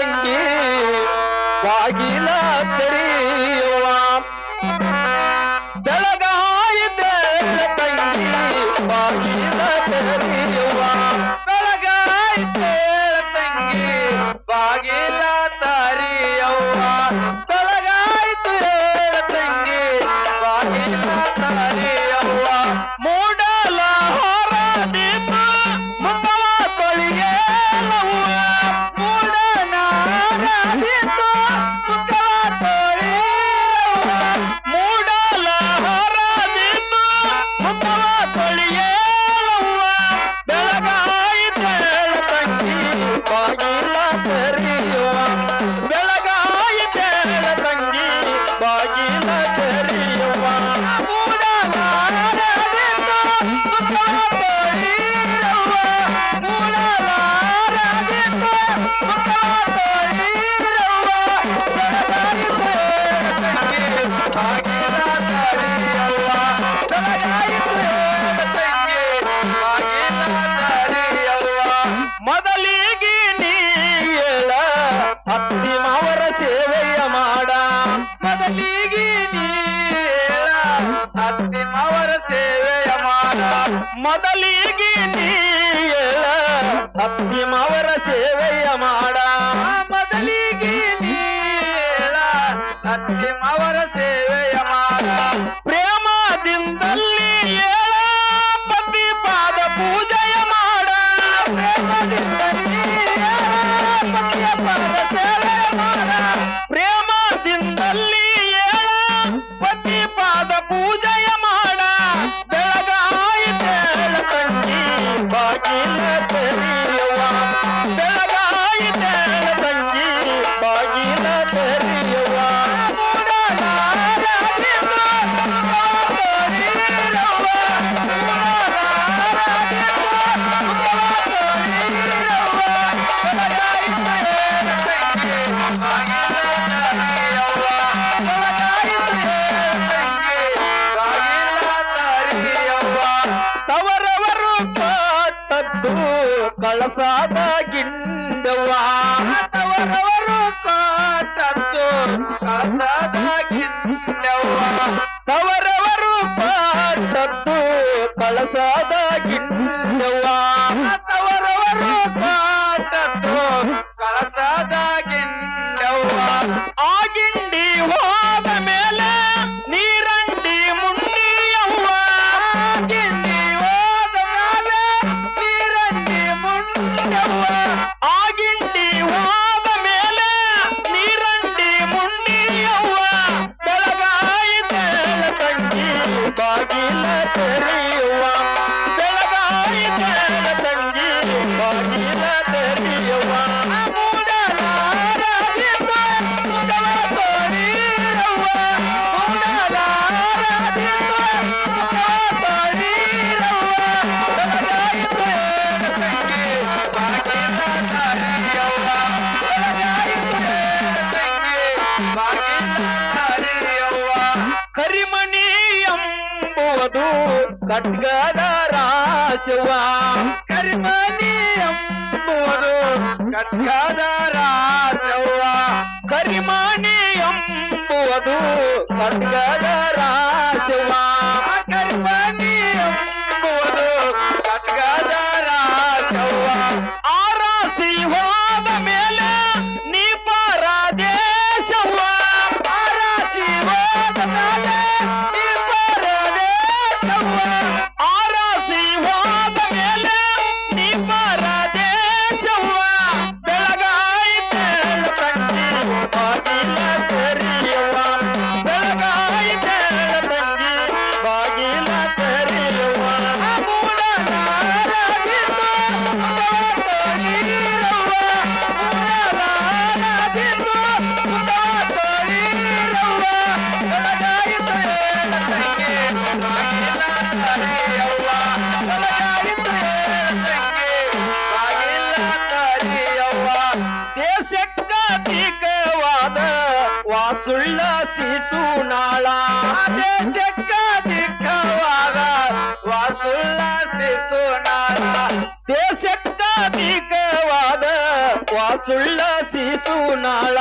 வணங்கி வாயிலா தெரியவாம் ಮೊದಲಿಗೆ ನೀಳ ಅತ್ತಿಮವರ ಸೇವೆಯ ಮಾಡ ಮೊದಲಿಗೆ ನೀಳ ಅತ್ತಿಮವರ ಸೇವೆಯ ಮಾಡ ಪ್ರೇಮದಿಂದಲ್ಲಿ ಏಳ ಪತಿ ಪಾದ ಪೂಜೆಯ ಮಾಡ ಪ್ರೇಮದಿಂದಲ್ಲಿ ಏಳ ಪತಿ ಪಾದ ಪ್ರಸಾದ ಗಿಂಡವ್ವ ತವರವರು ಕೋ Música ಓದು ಕಟ್ಗದ ರಾಶಿವ ಕರಿಮನಿ ಎಂಬುದು ಕಟ್ಗದ ರಾಶಿವ ಕರಿಮಣಿ ಎಂಬುವುದು ಕಟ್ಗದ ರಾಶಿವ ಕರಿಮನಿ ಎಂಬುದು ಕಟ್ಗದ ಸುಳ್ಳ ಶಿಸು ನಾಳ ದೇಶಕ್ಕ ದಿಕ್ಕವಾಗ ವಾಸುಳ್ಳ ಶಿಸು ನಾಳ. ದೇಶಕ್ಕ ದಿಕ್ಕವಾದ ವಾಸುಳ್ಳ ಶಿಸು ನಾಳ.